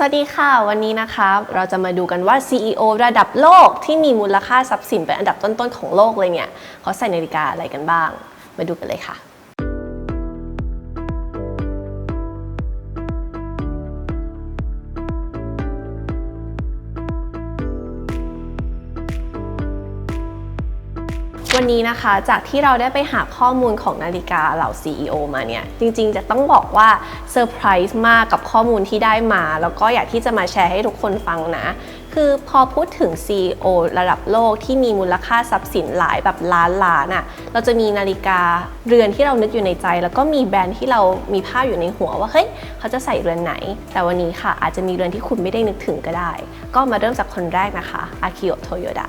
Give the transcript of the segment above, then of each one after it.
สวัสดีค่ะ วันนี้นะคะเราจะมาดูกันว่า CEO ระดับโลกที่มีมูลค่าทรัพย์สินเป็นอันดับต้นๆของโลกเลยเนี่ยเขาใส่นาฬิกาอะไรกันบ้าง มาดูกันเลยค่ะ วันนี้นะคะจากที่เราได้ไปหาข้อมูลของนาฬิกาเหล่า CEO มาเนี่ย จริงๆ จะต้องบอกว่าเซอร์ไพรส์มากกับข้อมูลที่ได้มา แล้วก็อยากที่จะมาแชร์ให้ทุกคนฟังนะ คือพอพูดถึง CEO ระดับโลกที่มีมูลค่าทรัพย์สินหลายแบบล้านล้านอะ่ะเราจะมีนาฬิกาเรือนที่เรานึกอยู่ในใจ แล้วก็มีแบรนด์ที่เรามีภาพอยู่ในหัวว่าเฮ้ยเขาจะใส่เรือนไหน แต่วันนี้ค่ะอาจจะมีเรือนที่คุณไม่ได้นึกถึงก็ได้ ก็มาเริ่มจากคนแรกนะคะอากิโอโตโยดะ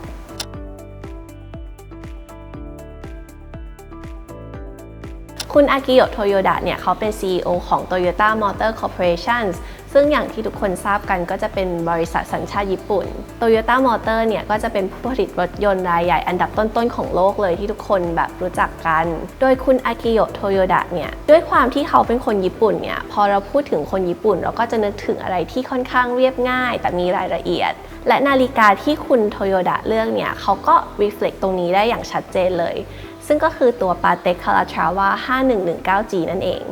คุณอากิโยโตโยดะเนี่ยเขาเป็น CEO ของ Toyota Motor Corporation ซึ่งอย่างที่ทุกคนทราบกันก็จะเป็นบริษัทสัญชาติญี่ปุ่น Toyota Motor เนี่ยก็จะเป็นผู้ผลิตรถยนต์รายใหญ่อันดับต้นๆของโลกเลยที่ทุกคนแบบรู้จักกัน โดยคุณอากิโยโตโยดะเนี่ยด้วยความที่เขาเป็นคนญี่ปุ่นเนี่ยพอเราพูดถึงคนญี่ปุ่น เราก็จะนึกถึงอะไรที่ค่อนข้างเรียบง่าย แต่มีรายละเอียด และนาฬิกาที่คุณโตโยดะเลือกเนี่ยเขาก็ reflect ตรงนี้ได้อย่างชัดเจนเลย ซึ่งก็คือตัว Patek Calatrava 5119G นั่นเอง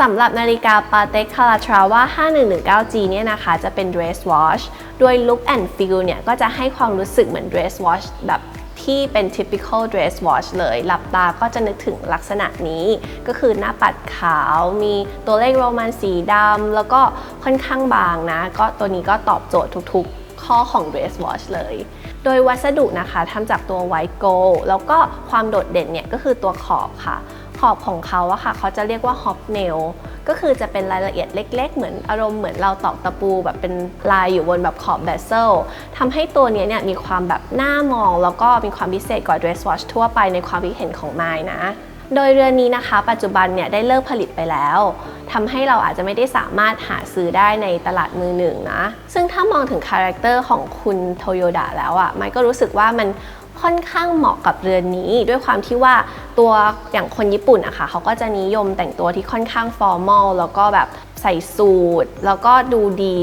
สำหรับนาฬิกา Patek Calatrava 5119G เนี่ยนะคะ จะเป็น dress watch โดย look and feel เนี่ยก็จะให้ความรู้สึกเหมือน dress watch แบบที่เป็น typical dress watch เลย หลับตาก็จะนึกถึงลักษณะนี้ ก็คือหน้าปัดขาว มีตัวเลขโรมันสีดำ แล้วก็ค่อนข้างบางนะ ก็ตัวนี้ก็ตอบโจทย์ทุกๆ ข้อของ dress watch เลย โดยวัสดุนะคะทำจากตัวไวโกลแล้วก็ความโดดเด่นเนี่ยก็คือตัวขอบค่ะ ขอบของเขาอะค่ะเขาจะเรียกว่า hop nail ก็คือจะเป็นรายละเอียดเล็ก ๆ เหมือนอารมณ์เหมือนเราตอกตะปูแบบเป็นลายอยู่บนแบบขอบ bezel ทำให้ตัวเนี้ยเนี่ยมีความแบบน่ามอง แล้วก็มีความพิเศษกว่า dress watch ทั่วไปในความคิดเห็นของไมายนะ โดยเรือนนี้นะคะ ปัจจุบันเนี่ยได้เลิกผลิตไปแล้วทำให้เราอาจจะไม่ได้สามารถหาซื้อได้ในตลาดมือหนึ่งนะ ซึ่งถ้ามองถึงคาแรคเตอร์ของคุณโตโยดะแล้วอะ่ะมันก็รู้สึกว่ามันค่อนข้างเหมาะกับเรือนนี้ ด้วยความที่ว่าตัวอย่างคนญี่ปุ่นอะค่ะเขาก็จะนิยมแต่งตัวที่ค่อนข้างฟอร์มอลแล้วก็แบบ ใส่สูทแล้วก็ดูดี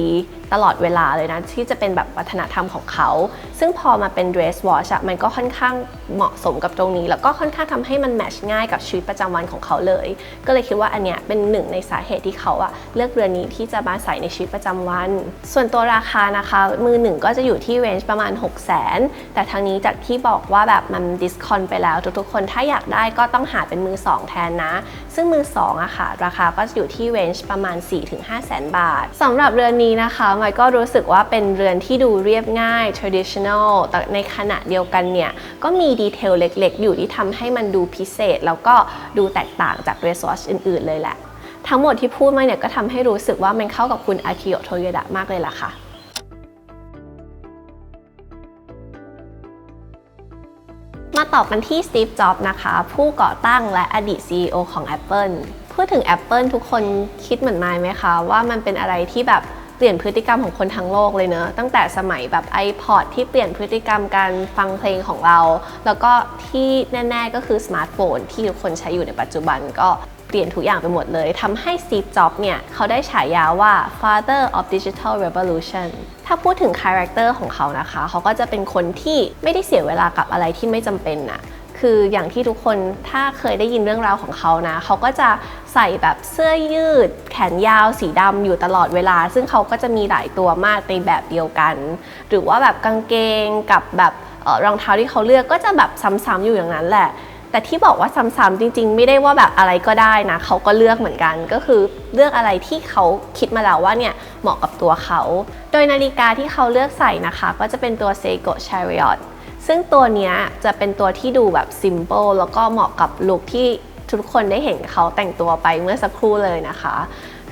ตลอดเวลาเลยนะ ที่จะเป็นแบบวัฒนธรรมของเขา ซึ่งพอมาเป็น dress watch อะมันก็ค่อนข้างเหมาะสมกับตรงนี้ แล้วก็ค่อนข้างทำให้มันแมทช์ง่ายกับชีวิตประจำวันของเขาเลย ก็เลยคิดว่าอันเนี้ยเป็นหนึ่งในสาเหตุที่เขาอะเลือกเรือนนี้ที่จะมาใส่ในชีวิตประจำวัน ส่วนตัวราคานะคะ มือหนึ่งก็จะอยู่ที่เรนจ์ประมาณ 6 0 0 0 0 0แต่ทางนี้จากที่บอกว่าแบบมันดิสคอนไปแล้วทุกๆคนถ้าอยากได้ก็ต้องหาเป็นมือ 2 แทนนะ ซึ่งมือ2อะค่ะราคาก็จะอยู่ที่เรนจ์ประมาณ4-5แสนบาทสำหรับเรือนนี้นะคะไมค์ก็รู้สึกว่าเป็นเรือนที่ดูเรียบง่าย traditional แต่ในขณะเดียวกันเนี่ย ก็มีดีเทลเล็กๆ อยู่ที่ทำให้มันดูพิเศษ แล้วก็ดูแตกต่างจาก dress watch อื่นๆ เลยแหละ ทั้งหมดที่พูดมาเนี่ยก็ทำให้รู้สึกว่ามันเข้ากับคุณอากิโยโตโยดะมากเลยล่ะค่ะมาต่อกันที่สตีฟ จ็อบส์นะคะ ผู้ก่อตั้งและอดีต CEO ของ Apple พูดถึง Apple ทุกคนคิดเหมือนไมค์ไหมคะ ว่ามันเป็นอะไรที่แบบเปลี่ยนพฤติกรรมของคนทั้งโลกเลยเนอะตั้งแต่สมัยแบบ iPod ที่เปลี่ยนพฤติกรรมการฟังเพลงของเรา แล้วก็ที่แน่ๆก็คือสมาร์ทโฟนที่ทุกคนใช้อยู่ในปัจจุบันก็เปลี่ยนทุกอย่างไปหมดเลยทำให้ Steve Jobs เนี่ย เขาได้ฉายาว่า father of digital revolution ถ้าพูดถึงคาแรคเตอร์ของเขานะคะ เขาก็จะเป็นคนที่ไม่ได้เสียเวลากับอะไรที่ไม่จำเป็นน่ะ คืออย่างที่ทุกคนถ้าเคยได้ยินเรื่องราวของเขานะ เขาก็จะใส่แบบเสื้อยืด แขนยาวสีดำอยู่ตลอดเวลา ซึ่งเขาก็จะมีหลายตัวมากในแบบเดียวกัน หรือว่าแบบกางเกงกับแบบรองเท้าที่เขาเลือกก็จะแบบซ้ำๆอยู่อย่างนั้นแหละ แต่ที่บอกว่าซ้ำๆจริง ๆ ไม่ได้ว่าแบบอะไรก็ได้นะ เขาก็เลือกเหมือนกัน ก็คือเลือกอะไรที่เขาคิดมาแล้วว่าเนี่ยเหมาะกับตัวเขา โดยนาฬิกาที่เขาเลือกใส่นะคะ ก็จะเป็นตัว Seiko Chariot ซึ่งตัวเนี้ยจะเป็นตัวที่ดูแบบ simple แล้วก็เหมาะกับลุคที่ทุกคนได้เห็นเขาแต่งตัวไปเมื่อสักครู่เลยนะคะ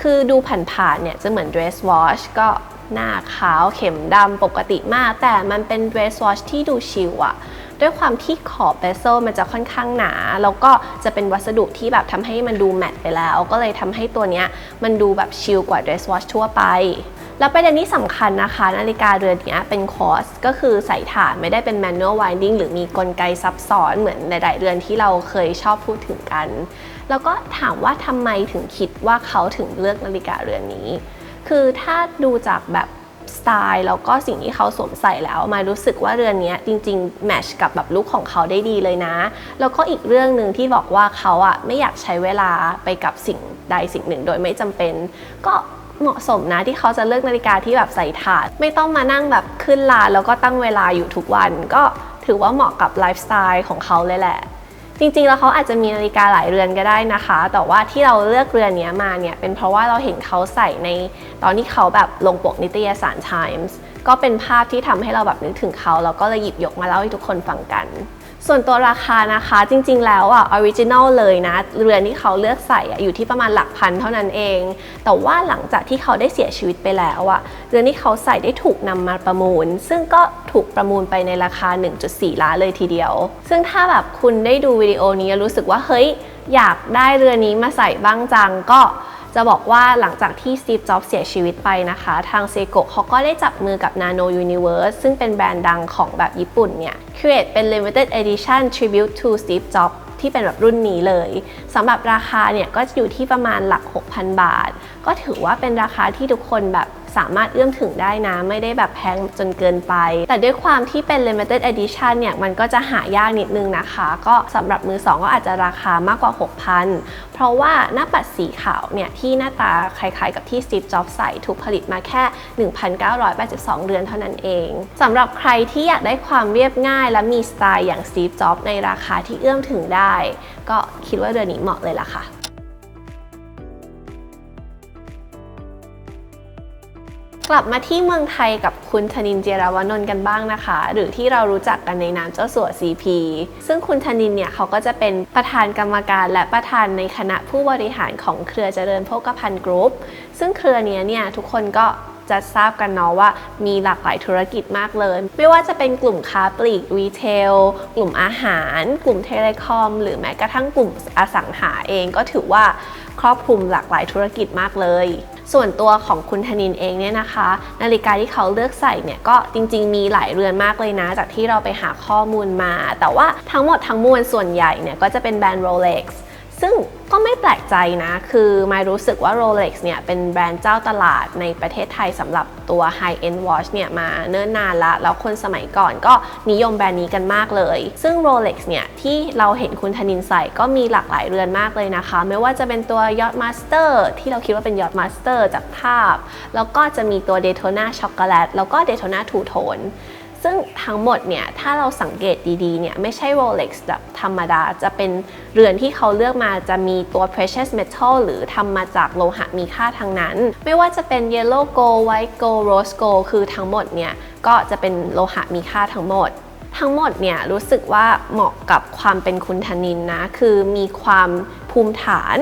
คือดูผ่านๆเนี่ยจะเหมือน dress watch ก็หน้าขาวเข็มดำปกติมาก แต่มันเป็น dress watch ที่ดูชิลอะด้วยความที่ขอบ bezel มันจะค่อนข้างหนา แล้วก็จะเป็นวัสดุที่แบบทำให้มันดูแมตต์ไปแล้ว ก็เลยทำให้ตัวเนี้ยมันดูแบบชิลกว่า dress watch ทั่วไป แล้วประเด็นที่สำคัญนะคะ นาฬิกาเรือนนี้เป็นคอสก็คือใส่ถ่านไม่ได้เป็น manual winding หรือมีกลไกซับซ้อนเหมือนหลายๆเรือนที่เราเคยชอบพูดถึงกัน แล้วก็ถามว่าทำไมถึงคิดว่าเขาถึงเลือกนาฬิกาเรือนนี้ คือถ้าดูจากแบบสไตล์แล้วก็สิ่งที่เขาสวมใส่แล้วมารู้สึกว่าเรือนนี้จริงๆแมชกับแบบลุคของเขาได้ดีเลยนะ แล้วก็อีกเรื่องหนึ่งที่บอกว่าเขาอะไม่อยากใช้เวลาไปกับสิ่งใดสิ่งหนึ่งโดยไม่จำเป็น ก็ เหมาะสมนะที่เขาจะเลือกนาฬิกาที่แบบใส่ถาด ไม่ต้องมานั่งแบบขึ้นลานแล้วก็ตั้งเวลาอยู่ทุกวัน ก็ถือว่าเหมาะกับไลฟ์สไตล์ของเขาเลยแหละ จริงๆ แล้วเขาอาจจะมีนาฬิกาหลายเรือนก็ได้นะคะ แต่ว่าที่เราเลือกเรือนนี้มาเนี่ยเป็นเพราะว่าเราเห็นเขาใส่ในตอนที่เขาแบบลงปกนิตยสาร Times ก็เป็นภาพที่ทำให้เราแบบนึกถึงเขาแล้วก็เลยหยิบยกมาเล่าให้ทุกคนฟังกัน ส่วนตัวราคานะคะจริงๆ แล้วอะออริจินอลเลยนะ เรือนที่เขาเลือกใส่อยู่ที่ประมาณหลักพันเท่านั้นเอง แต่ว่าหลังจากที่เขาได้เสียชีวิตไปแล้วอะเรือนที่เขาใส่ได้ถูกนำมาประมูล ซึ่งก็ถูกประมูลไปในราคา 1.4 ล้านเลยทีเดียว ซึ่งถ้าแบบคุณได้ดูวิดีโอนี้รู้สึกว่าเฮ้ยอยากได้เรือนนี้มาใส่บ้างจังก็ จะบอกว่าหลังจากที่สตีฟ จ็อบส์เสียชีวิตไปนะคะ ทางเซโกะเขาก็ได้จับมือกับ Nano Universe ซึ่งเป็นแบรนด์ดังของแบบญี่ปุ่นเนี่ย create เป็น limited edition tribute to Steve Jobs ที่เป็นแบบรุ่นนี้เลยสำหรับราคาเนี่ยก็จะอยู่ที่ประมาณหลัก 6,000 บาท ก็ถือว่าเป็นราคาที่ทุกคนแบบ สามารถเอื้อมถึงได้นะ ไม่ได้แบบแพงจนเกินไป แต่ด้วยความที่เป็น limited edition เนี่ยมันก็จะหายากนิดนึงนะคะ ก็สำหรับมือสองก็อาจจะราคามากกว่า 6,000 เพราะว่าหน้าปัดสีขาวเนี่ยที่หน้าตาคล้ายๆกับที่ Steve Jobs ใส่ถูกผลิตมาแค่ 1,982 เรือนเท่านั้นเองสำหรับใครที่อยากได้ความเรียบง่ายและมีสไตล์อย่าง Steve Jobs ในราคาที่เอื้อมถึงได้ ก็คิดว่าเรือนนี้เหมาะเลยล่ะค่ะ กลับมาที่เมืองไทยกับคุณธนินเจรวนนท์กันบ้างนะคะ หรือที่เรารู้จักกันในนามเจ้าสัว CP ซึ่งคุณธนินเนี่ยเขาก็จะเป็นประธานกรรมการและประธานในคณะผู้บริหารของเครือเจริญโภคภัณฑ์กรุ๊ป ซึ่งเครือนี้เนี่ยทุกคนก็จะทราบกันเนาะว่ามีหลากหลายธุรกิจมากเลย ไม่ว่าจะเป็นกลุ่มค้าปลีกรีเทล กลุ่มอาหาร กลุ่มเทเลคอม หรือแม้กระทั่งกลุ่มอสังหาเองก็ถือว่าครอบคลุมหลากหลายธุรกิจมากเลย ส่วนตัวของคุณธนินเองเนี่ยนะคะ นาฬิกาที่เขาเลือกใส่เนี่ยก็จริง ๆ มีหลายเรือนมากเลยนะ จากที่เราไปหาข้อมูลมา แต่ว่าทั้งหมดทั้งมวลส่วนใหญ่เนี่ยก็จะเป็นแบรนด์ Rolex ซึ่งก็ไม่แปลกใจนะ คือไม่รู้สึกว่า Rolex เนี่ยเป็นแบรนด์เจ้าตลาดในประเทศไทยสำหรับตัว High End Watch เนี่ยมาเนิ่นนานละ แล้วคนสมัยก่อนก็นิยมแบรนด์นี้กันมากเลย ซึ่ง Rolex เนี่ยที่เราเห็นคุณธนินใส่ก็มีหลากหลายเรือนมากเลยนะคะ ไม่ว่าจะเป็นตัว Yacht Master ที่เราคิดว่าเป็น Yacht Master จากภาพ แล้วก็จะมีตัว Daytona Chocolate แล้วก็ Daytona Two Tone ซึ่งทั้งหมดเนี่ยถ้าเราสังเกตดีๆเนี่ยไม่ใช่ Rolex แบบธรรมดา จะเป็นเรือนที่เขาเลือกมาจะมีตัว precious metal หรือทำมาจากโลหะมีค่าทั้งนั้น ไม่ว่าจะเป็น yellow gold white gold rose gold คือทั้งหมดเนี่ยก็จะเป็นโลหะมีค่าทั้งหมดทั้งหมดเนี่ยรู้สึกว่าเหมาะกับความเป็นคุณธนินนะ คือมีความภูมิฐาน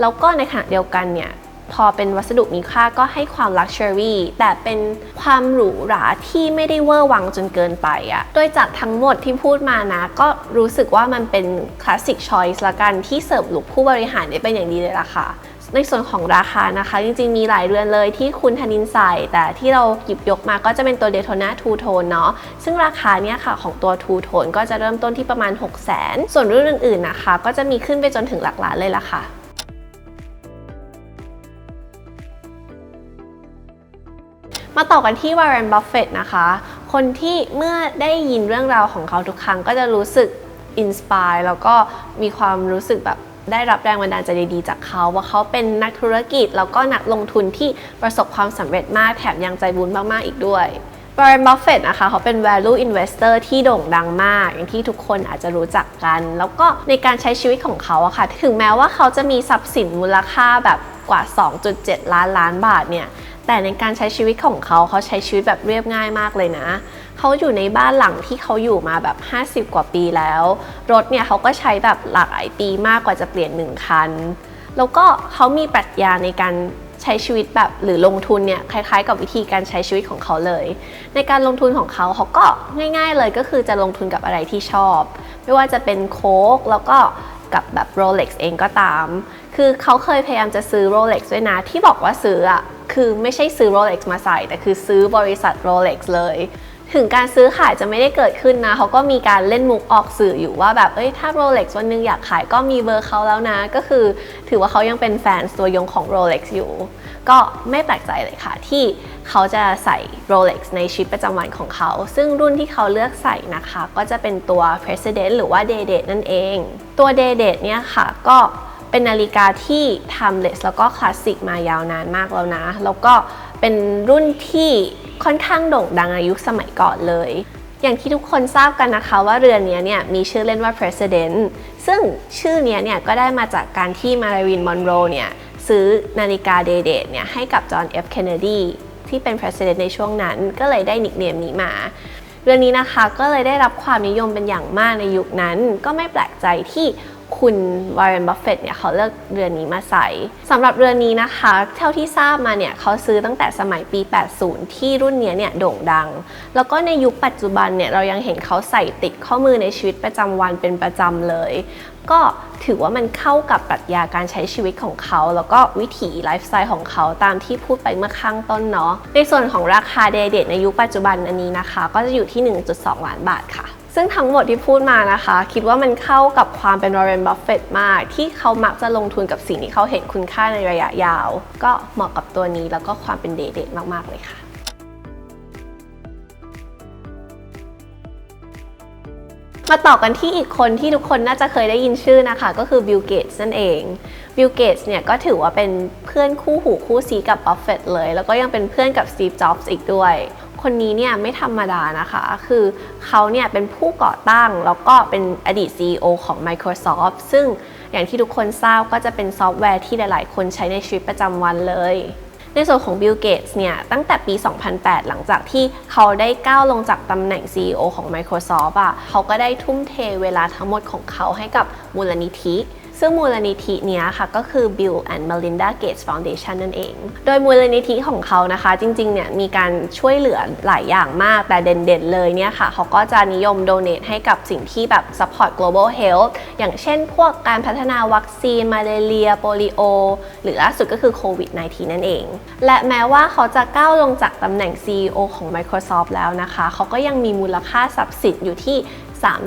แล้วก็ในขณะเดียวกันเนี่ย พอเป็นวัสดุมีค่าก็ให้ความ Luxury แต่เป็นความหรูหราที่ไม่ได้เวอร์วังจนเกินไปอะโดยจากทั้งหมดที่พูดมานะ ก็รู้สึกว่ามันเป็น Classic Choice ละกันที่เสิร์ฟลุคผู้บริหารได้เป็นอย่างดีเลยล่ะค่ะในส่วนของราคานะคะ จริงๆ มีหลายเรือนเลยที่คุณธนินใส่ แต่ที่เราหยิบยกมาก็จะเป็นตัว Daytona Two Tone เนาะซึ่งราคาเนี่ยค่ะของตัว Two Tone ก็จะเริ่มต้นที่ประมาณ 6 0 0 0 0 0 ส่วนรุ่นอื่นๆนะคะ ก็จะมีขึ้นไปจนถึงหลักล้านเลยล่ะค่ะ มาต่อกันที่วาร์เรนบัฟเฟตนะคะ คนที่เมื่อได้ยินเรื่องราวของเขาทุกครั้งก็จะรู้สึกอินสปายแล้วก็มีความรู้สึกแบบได้รับแรงบันดาลใจดีๆจากเขา ว่าเขาเป็นนักธุรกิจ แล้วก็นักลงทุนที่ประสบความสำเร็จมากแถมยังใจบุญมากๆอีกด้วยบร a นบัฟเฟตนะคะเขาเป็น value investor ที่โด่งดังมาก อย่างที่ทุกคนอาจจะรู้จักกัน แล้วก็ในการใช้ชีวิตของเขาอะค่ะ ถึงแม้ว่าเขาจะมีทรัพย์สินมูลค่าแบบกว่า 2.7 ล้านล้านบาทเนี่ย แต่ในการใช้ชีวิตของเขาเขาใช้ชีวิตแบบเรียบง่ายมากเลยนะเขาอยู่ในบ้านหลังที่เขาอยู่มาแบบ 50 กว่าปีแล้ว รถเนี่ยเขาก็ใช้แบบหลายปีมากกว่าจะเปลี่ยนหนึ่งคัน แล้วก็เขามีปรัชญาในการใช้ชีวิตแบบหรือลงทุนเนี่ยคล้ายๆ กับวิธีการใช้ชีวิตของเขาเลย ในการลงทุนของเขาเขาก็ง่าย ๆ เลยก็คือจะลงทุนกับอะไรที่ชอบ ไม่ว่าจะเป็นโค้กแล้วก็กับแบบ Rolex เองก็ตาม คือเขาเคยพยายามจะซื้อ Rolex ด้วยนะ ที่บอกว่าซื้ออะ คือไม่ใช่ซื้อ Rolex มาใส่ แต่คือซื้อบริษัท Rolex เลย ถึงการซื้อขายจะไม่ได้เกิดขึ้นนะเขาก็มีการเล่นมุกออกสื่ออยู่ว่าแบบเอ้ยถ้า Rolex วันนึงอยากขายก็มีเบอร์เขาแล้วนะ ก็คือถือว่าเขายังเป็นแฟนตัวยงของ Rolex อยู่ ก็ไม่แปลกใจเลยค่ะที่เขาจะใส่ Rolex ในชีวิตประจำวันของเขา ซึ่งรุ่นที่เขาเลือกใส่นะคะ ก็จะเป็นตัว President หรือว่า Day Date นั่นเอง ตัว Day Date เนี่ยค่ะก็ เป็นนาฬิกาที่ timeless แล้วก็คลาสสิกมายาวนานมากแล้วนะ แล้วก็เป็นรุ่นที่ค่อนข้างโด่งดังในยุคสมัยก่อนเลย อย่างที่ทุกคนทราบกันนะคะว่าเรือนนี้เนี่ยมีชื่อเล่นว่า President ซึ่งชื่อนี้เนี่ยก็ได้มาจากการที่มารินมอนโรเนี่ยซื้อนาฬิกาเดเดทเนี่ยให้กับจอห์น F. Kennedy ที่เป็น President ในช่วงนั้นก็เลยได้นิกเนมนี้มาเรือนนี้นะคะก็เลยได้รับความนิยมเป็นอย่างมากในยุคนั้น ก็ไม่แปลกใจที่ คุณวาร์เรนบัฟเฟตเนี่ยเขาเลือกเรือนนี้มาใส่สำหรับเรือนนี้นะคะเท่าที่ทราบมาเนี่ยเขาซื้อตั้งแต่สมัยปี 80 ที่รุ่นเนี้ยเนี่ยโด่งดัง แล้วก็ในยุคปัจจุบันเนี่ยเรายังเห็นเขาใส่ติดข้อมือในชีวิตประจำวันเป็นประจำเลย ก็ถือว่ามันเข้ากับปรัชญาการใช้ชีวิตของเขา แล้วก็วิถีไลฟ์สไตล์ของเขาตามที่พูดไปเมื่อข้างต้นเนาะในส่วนของราคาเดเดทในยุคปัจจุบันอันนี้นะคะ ก็จะอยู่ที่ 1.2 ล้านบาทค่ะ ซึ่งทั้งหมดที่พูดมานะคะ คิดว่ามันเข้ากับความเป็นวอร์เรนบัฟเฟตมาก ที่เขามักจะลงทุนกับสิ่งที่เขาเห็นคุณค่าในระยะยาว ก็เหมาะกับตัวนี้แล้วก็ความเป็นเดเดทมาก ๆ เลยค่ะมาต่อกันที่อีกคนที่ทุกคนน่าจะเคยได้ยินชื่อนะคะ ก็คือบิลเกตส์นั่นเองบิลเกตส์เนี่ยก็ถือว่าเป็นเพื่อนคู่หูคู่ซีกับบัฟเฟตเลย แล้วก็ยังเป็นเพื่อนกับสตีฟจ็อบส์อีกด้วย คนนี้เนี่ยไม่ธรรมดานะคะ คือเขาเนี่ยเป็นผู้ก่อตั้งแล้วก็เป็นอดีต CEO ของ Microsoft ซึ่งอย่างที่ทุกคนทราบก็จะเป็นซอฟต์แวร์ที่หลาย ๆ คนใช้ในชีวิตประจำวันเลย ในส่วนของ Bill Gates เนี่ยตั้งแต่ปี 2008 หลังจากที่เขาได้ก้าวลงจากตำแหน่ง CEO ของ Microsoft อะเขาก็ได้ทุ่มเทเวลาทั้งหมดของเขาให้กับมูลนิธิ ซึ่งมูลนิธิเนี้ยค่ะก็คือ Bill and Melinda Gates Foundation นั่นเอง โดยมูลนิธิของเขานะคะ จริงๆเนี่ยมีการช่วยเหลือหลายอย่างมากแต่เด่นๆเลยเนี่ยค่ะ เขาก็จะนิยม donate ให้กับสิ่งที่แบบ support global health อย่างเช่นพวกการพัฒนาวัคซีนมาเลเรียโปลิโอ หรือล่าสุดก็คือโควิด -19 นั่นเอง และแม้ว่าเขาจะก้าวลงจากตำแหน่ง CEO ของ Microsoft แล้วนะคะ เขาก็ยังมีมูลค่าทรัพย์สินอยู่ที่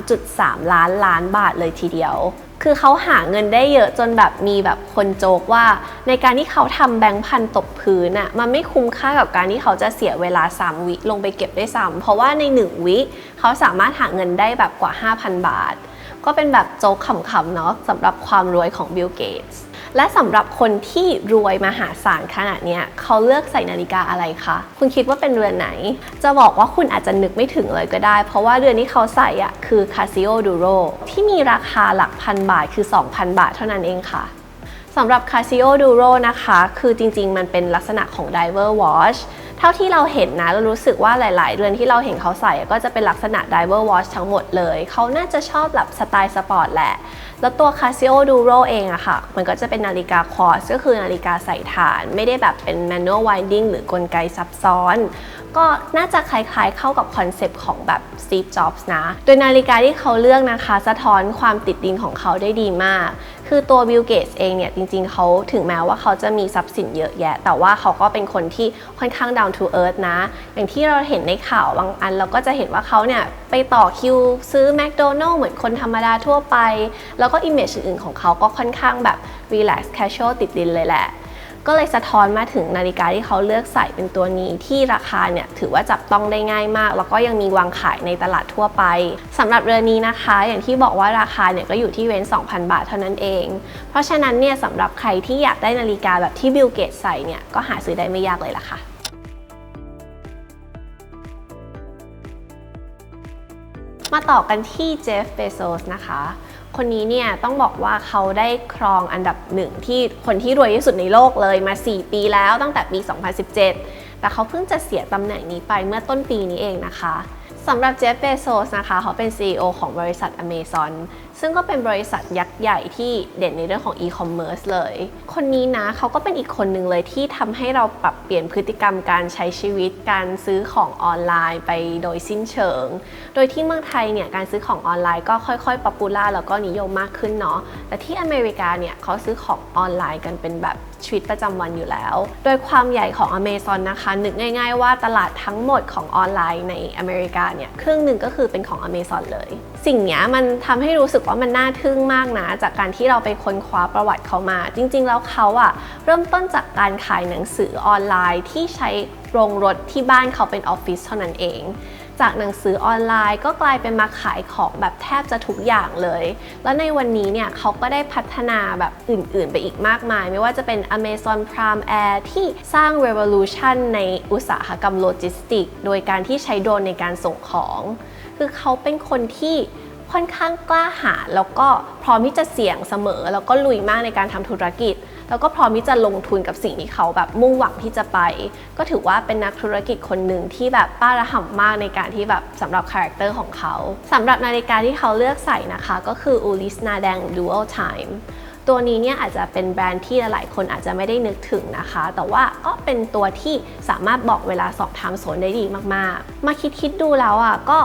3.3 ล้านล้านบาทเลยทีเดียว คือเขาหาเงินได้เยอะจนแบบมีแบบคนโจกว่า ในการที่เขาทำแบงค์พันตกพื้นอะ่ะมันไม่คุ้มค่ากับการที่เขาจะเสียเวลา 3 วิลงไปเก็บได้ซ้ำเพราะว่าใน 1 วิเขาสามารถหาเงินได้แบบกว่า 5,000 บาท ก็เป็นแบบโจกขำๆเนาะสำหรับความรวยของบิลเกตส์ และสำหรับคนที่รวยมหาศาลขนาดนี้เขาเลือกใส่นาฬิกาอะไรคะ คุณคิดว่าเป็นเรือนไหน จะบอกว่าคุณอาจจะนึกไม่ถึงเลยก็ได้ เพราะว่าเรือนที่เขาใส่อะคือ Casio Duro ที่มีราคาหลักพันบาทคือ 2,000 บาทเท่านั้นเองค่ะสำหรับ Casio Duro นะคะ คือจริงๆ มันเป็นลักษณะของ Diver Watch เท่าที่เราเห็นนะเรารู้สึกว่าหลาย ๆ เรือนที่เราเห็นเขาใส่ก็จะเป็นลักษณะ Diver Watch ทั้งหมดเลย เขาน่าจะชอบแบบสไตล์สปอร์ตแหละ แล้วตัว Casio Duro เองอะค่ะ มันก็จะเป็นนาฬิกาควอร์สก็คือนาฬิกาใส่ฐาน ไม่ได้แบบเป็น manual winding หรือกลไกซับซ้อน ก็น่าจะคล้ายๆเข้ากับคอนเซปต์ของแบบ Steve Jobs นะ โดยนาฬิกาที่เขาเลือกนะคะ สะท้อนความติดดินของเขาได้ดีมาก คือตัว Bill Gates เองเนี่ย จริงๆ เขาถึงแม้ว่าเขาจะมีทรัพย์สินเยอะแยะ แต่ว่าเขาก็เป็นคนที่ค่อนข้าง down to earth นะ อย่างที่เราเห็นในข่าวบางอัน เราก็จะเห็นว่าเขาเนี่ย ไปต่อคิวซื้อ McDonald เหมือนคนธรรมดาทั่วไป แล้วก็ image อื่นๆของเขาก็ค่อนข้างแบบ relax casual ติดดินเลยแหละ ก็เลยสะท้อนมาถึงนาฬิกาที่เขาเลือกใส่เป็นตัวนี้ที่ราคาเนี่ยถือว่าจับต้องได้ง่ายมาก แล้วก็ยังมีวางขายในตลาดทั่วไปสำหรับเรือนนี้นะคะ อย่างที่บอกว่าราคาเนี่ยก็อยู่ที่เว้น 2,000 บาทเท่านั้นเอง เพราะฉะนั้นเนี่ยสำหรับใครที่อยากได้นาฬิกาแบบที่บิลเกตใส่เนี่ยก็หาซื้อได้ไม่ยากเลยล่ะค่ะมาต่อกันที่เจฟเบโซสนะคะ คนนี้เนี่ยต้องบอกว่าเขาได้ครองอันดับหนึ่งที่คนที่รวยที่สุดในโลกเลยมา 4 ปีแล้วตั้งแต่ปี 2017 แต่เขาเพิ่งจะเสียตำแหน่งนี้ไปเมื่อต้นปีนี้เองนะคะ สำหรับเจฟเบโซสนะคะเขาเป็น CEO ของบริษัท Amazon ซึ่งก็เป็นบริษัทยักษ์ใหญ่ที่เด่นในเรื่องของ e-commerce เลย คนนี้นะเขาก็เป็นอีกคนหนึ่งเลยที่ทำให้เราปรับเปลี่ยนพฤติกรรมการใช้ชีวิต การซื้อของออนไลน์ไปโดยสิ้นเชิง โดยที่เมืองไทยเนี่ยการซื้อของออนไลน์ก็ค่อยๆป๊อปปูล่าแล้วก็นิยมมากขึ้นเนาะแต่ที่อเมริกาเนี่ยเขาซื้อของออนไลน์กันเป็นแบบชีวิตประจำวันอยู่แล้ว โดยความใหญ่ของ Amazon นะคะ นึกง่าย ๆ ว่าตลาดทั้งหมดของออนไลน์ในอเมริกาเนี่ยครึ่งหนึ่งก็คือเป็นของ Amazon เลย สิ่งนี้มันทำให้รู้สึกว่ามันน่าทึ่งมากนะ จากการที่เราไปค้นคว้าประวัติเขามา จริง ๆ แล้วเขาอะเริ่มต้นจากการขายหนังสือออนไลน์ที่ใช้โรงรถที่บ้านเขาเป็นออฟฟิศเท่านั้นเอง จากหนังสือออนไลน์ก็กลายเป็นมาขายของแบบแทบจะทุกอย่างเลย แล้วในวันนี้เนี่ยเขาก็ได้พัฒนาแบบอื่นๆ ไปอีกมากมาย ไม่ว่าจะเป็น Amazon Prime Air ที่สร้าง revolution ในอุตสาหกรรมโลจิสติก โดยการที่ใช้โดรนในการส่งของ คือเขาเป็นคนที่ค่อนข้างกล้าหาญแล้วก็พร้อมที่จะเสี่ยงเสมอ แล้วก็ลุยมากในการทำธุรกิจ แล้วก็พร้อมที่จะลงทุนกับสิ่งที่เขาแบบมุ่งหวังที่จะไป ก็ถือว่าเป็นนักธุรกิจคนหนึ่งที่แบบป้าระห่ำมากในการที่แบบสำหรับคาแรคเตอร์ของเขาสำหรับนาฬิกาที่เขาเลือกใส่นะคะ ก็คือ Ulyss Nardang Dual Time ตัวนี้เนี่ยอาจจะเป็นแบรนด์ที่หลายๆคนอาจจะไม่ได้นึกถึงนะคะ แต่ว่าก็เป็นตัวที่สามารถบอกเวลาสองไทม์โซนได้ดีมากๆ มาคิดคิดๆดูแล้วอะก็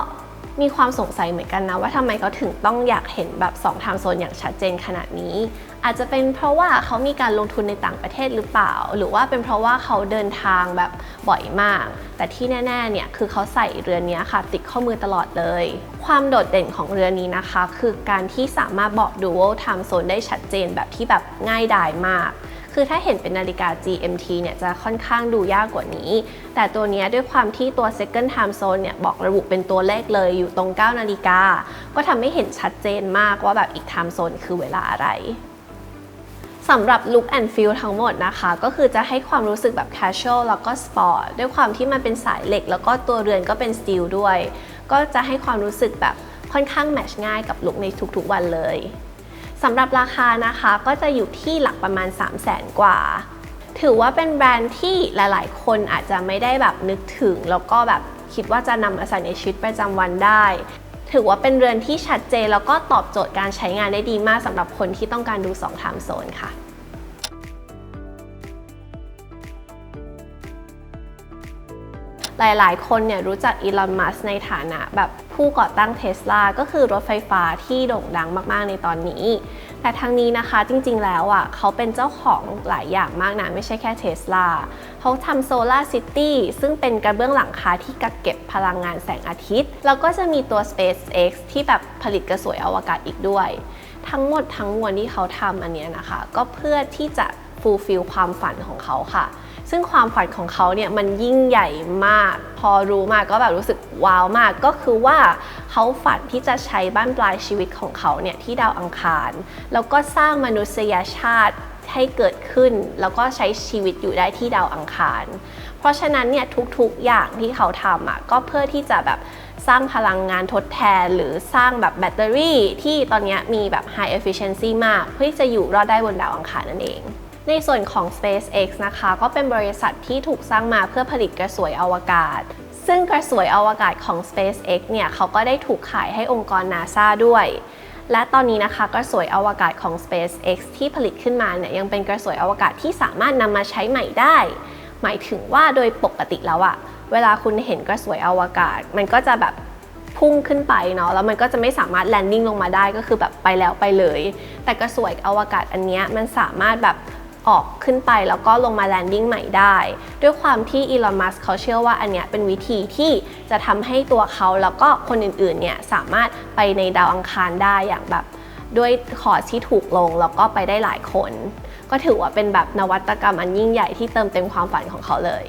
มีความสงสัยเหมือนกันนะ ว่าทำไมเขาถึงต้องอยากเห็นแบบ2ไทม์โซนอย่างชัดเจนขนาดนี้ อาจจะเป็นเพราะว่าเขามีการลงทุนในต่างประเทศหรือเปล่า หรือว่าเป็นเพราะว่าเขาเดินทางแบบบ่อยมาก แต่ที่แน่ๆเนี่ยคือเขาใส่เรือนนี้ค่ะ ติดข้อมือตลอดเลย ความโดดเด่นของเรือนนี้นะคะ คือการที่สามารถบอก dual time zone ได้ชัดเจนแบบที่แบบง่ายดายมาก คือถ้าเห็นเป็นนาฬิกา GMT เนี่ยจะค่อนข้างดูยากกว่านี้ แต่ตัวนี้ด้วยความที่ตัว second time zone เนี่ยบอกระบุเป็นตัวเลขเลยอยู่ตรง 9 นาฬิกา ก็ทำให้เห็นชัดเจนมากว่าแบบอีก time zone คือเวลาอะไรสำหรับ look and feel ทั้งหมดนะคะ ก็คือจะให้ความรู้สึกแบบ casual แล้วก็ sport ด้วยความที่มันเป็นสายเหล็ก แล้วก็ตัวเรือนก็เป็น steel ด้วย ก็จะให้ความรู้สึกแบบค่อนข้างแมทช์ง่ายกับลุคในทุกๆวันเลย สำหรับราคานะคะก็จะอยู่ที่หลักประมาณ 3 0 0แสนกว่า ถือว่าเป็นแบรนด์ที่หลาย ๆ คนอาจจะไม่ได้แบบนึกถึง แล้วก็แบบคิดว่าจะนำมาใส่ในชีวิตประจำวันได้ ถือว่าเป็นเรือนที่ชัดเจนแล้วก็ตอบโจทย์การใช้งานได้ดีมากสำหรับคนที่ต้องการดู2ไทม์โซนค่ะ หลายๆ คนเนี่ยรู้จักอีลอนมัสในฐานะแบบผู้ก่อตั้งเทสลาก็คือรถไฟฟ้าที่โด่งดังมากๆในตอนนี้ แต่ทั้งนี้นะคะจริงๆแล้วอะเขาเป็นเจ้าของหลายอย่างมากนะ ไม่ใช่แค่เทสลาเขาทำโซลาร์ซิตี้ซึ่งเป็นกระเบื้องหลังคาที่กักเก็บพลังงานแสงอาทิตย์ แล้วก็จะมีตัว SpaceX ที่แบบผลิตกระสวยอวกาศอีกด้วย ทั้งหมดทั้งมวลที่เขาทำอันเนี้ยนะคะ ก็เพื่อที่จะฟูลฟิลความฝันของเขาค่ะ ซึ่งความฝันของเขาเนี่ยมันยิ่งใหญ่มาก พอรู้มากก็แบบรู้สึกว้าวมาก ก็คือว่าเขาฝันที่จะใช้บ้านปลายชีวิตของเขาเนี่ยที่ดาวอังคาร แล้วก็สร้างมนุษยชาติให้เกิดขึ้น แล้วก็ใช้ชีวิตอยู่ได้ที่ดาวอังคาร เพราะฉะนั้นเนี่ยทุกๆอย่างที่เขาทำอะก็เพื่อที่จะแบบสร้างพลังงานทดแทน หรือสร้างแบบแบตเตอรี่ ที่ตอนนี้มีแบบ high efficiency มาก เพื่อที่จะอยู่รอดได้บนดาวอังคารนั่นเอง ในส่วนของ SpaceX นะคะ ก็เป็นบริษัทที่ถูกสร้างมาเพื่อผลิตกระสวยอวกาศ ซึ่งกระสวยอวกาศของ SpaceX เนี่ยเขาก็ได้ถูกขายให้องค์กร NASA ด้วย และตอนนี้นะคะกระสวยอวกาศของ SpaceX ที่ผลิตขึ้นมาเนี่ยยังเป็นกระสวยอวกาศที่สามารถนำมาใช้ใหม่ได้ หมายถึงว่าโดยปกติแล้วอะเวลาคุณเห็นกระสวยอวกาศ มันก็จะแบบพุ่งขึ้นไปเนาะแล้วมันก็จะไม่สามารถแลนดิ้งลงมาได้ก็คือแบบไปแล้วไปเลย แต่กระสวยอวกาศอันเนี้ยมันสามารถแบบ ออกขึ้นไปแล้วก็ลงมาแลนดิ้งใหม่ได้ ด้วยความที่อีลอน มัสเขาเชื่อว่าอันเนี้ยเป็นวิธีที่จะทำให้ตัวเขาแล้วก็คนอื่นๆเนี่ยสามารถไปในดาวอังคารได้อย่างแบบด้วยคอร์สที่ถูกลงแล้วก็ไปได้หลายคน ก็ถือว่าเป็นแบบนวัตกรรมอันยิ่งใหญ่ที่เติมเต็มความฝันของเขาเลย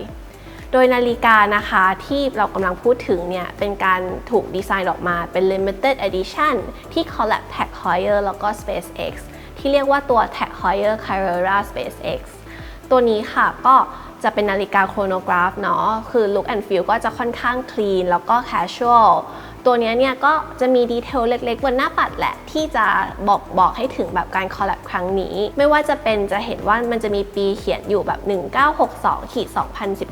โดยนาฬิกานะคะที่เรากำลังพูดถึงเนี่ย เป็นการถูกดีไซน์ออกมาเป็น limited edition ที่ collab Tag Heuer แล้วก็ SpaceX ที่เรียกว่าตัว Tag Heuer Carrera SpaceX ตัวนี้ค่ะก็จะเป็นนาฬิกาโครโนกราฟเนาะ คือ look and feel ก็จะค่อนข้าง clean แล้วก็ casual ตัวนี้เนี่ยก็จะมีดีเทลเล็กๆบนหน้าปัดแหละ ที่จะบอกบอกให้ถึงแบบการคอลแลบครั้งนี้ ไม่ว่าจะเป็นจะเห็นว่ามันจะมีปีเขียนอยู่แบบ 1962ขีด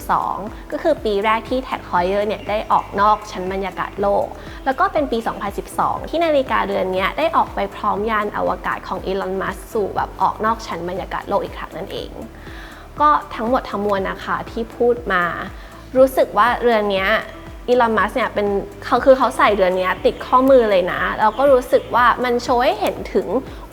2012 ก็คือปีแรกที่แท็กฮอยเออร์เนี่ยได้ออกนอกชั้นบรรยากาศโลก แล้วก็เป็นปี 2012 ที่นาฬิกาเรือนเนี้ยได้ออกไปพร้อมยานอวกาศของอีลอนมัสสู่แบบออกนอกชั้นบรรยากาศโลกอีกครั้งนั่นเอง ก็ทั้งหมดทั้งมวลนะคะที่พูดมา รู้สึกว่าเรือนเนี้ย อีลอนมัสเนี่ยเป็นเขาคือเขาใส่เรือนนี้ติดข้อมือเลยนะแล้วก็รู้สึกว่ามันโชว์ให้เห็นถึง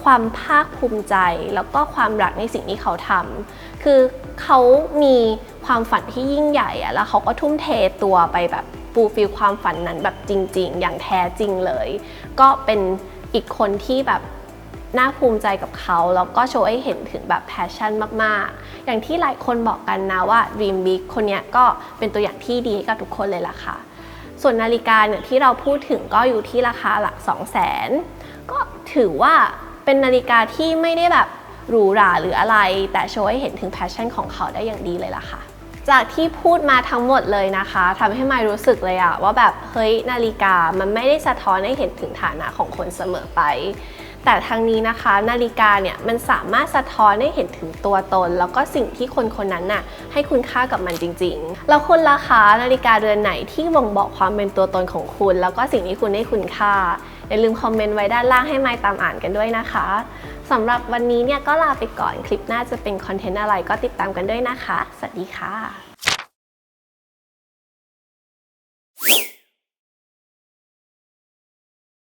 ความภาคภูมิใจ แล้วก็ความรักในสิ่งที่เขาทำคือเขามีความฝันที่ยิ่งใหญ่อะแล้วเขาก็ทุ่มเทตัวไปแบบฟูลฟิลความฝันนั้นแบบจริง ๆ อย่างแท้จริงเลย ก็เป็นอีกคนที่แบบ น่าภูมิใจกับเขา แล้วก็โชว์ให้เห็นถึงแบบแพชชั่นมากๆ อย่างที่หลายคนบอกกันนะว่า Dream Big คนเนี้ยก็เป็นตัวอย่างที่ดีให้กับทุกคนเลยล่ะค่ะ ส่วนนาฬิกาเนี่ยที่เราพูดถึงก็อยู่ที่ราคาหลัก 2 0 0 0 0 0 ก็ถือว่าเป็นนาฬิกาที่ไม่ได้แบบหรูหราหรืออะไร แต่โชว์ให้เห็นถึงแพชชั่นของเขาได้อย่างดีเลยล่ะค่ะจากที่พูดมาทั้งหมดเลยนะคะทำให้มายรู้สึกเลยอะว่าแบบเฮ้ยนาฬิกามันไม่ได้สะท้อนให้เห็นถึงฐานะของคนเสมอไป แต่ทางนี้นะคะนาฬิกาเนี่ยมันสามารถสะท้อนให้เห็นถึงตัวตน แล้วก็สิ่งที่คนคนนั้นน่ะให้คุณค่ากับมันจริงๆ แล้วคุณราคานาฬิกาเรือนไหนที่บ่งบอกความเป็นตัวตนของคุณ แล้วก็สิ่งที่คุณให้คุณค่าอย่าลืมคอมเมนต์ไว้ด้านล่างให้ไมายตามอ่านกันด้วยนะคะสำหรับวันนี้เนี่ยก็ลาไปก่อนคลิปหน้าจะเป็นคอนเทนต์อะไรก็ติดตามกันด้วยนะคะ สวัสดีค่ะ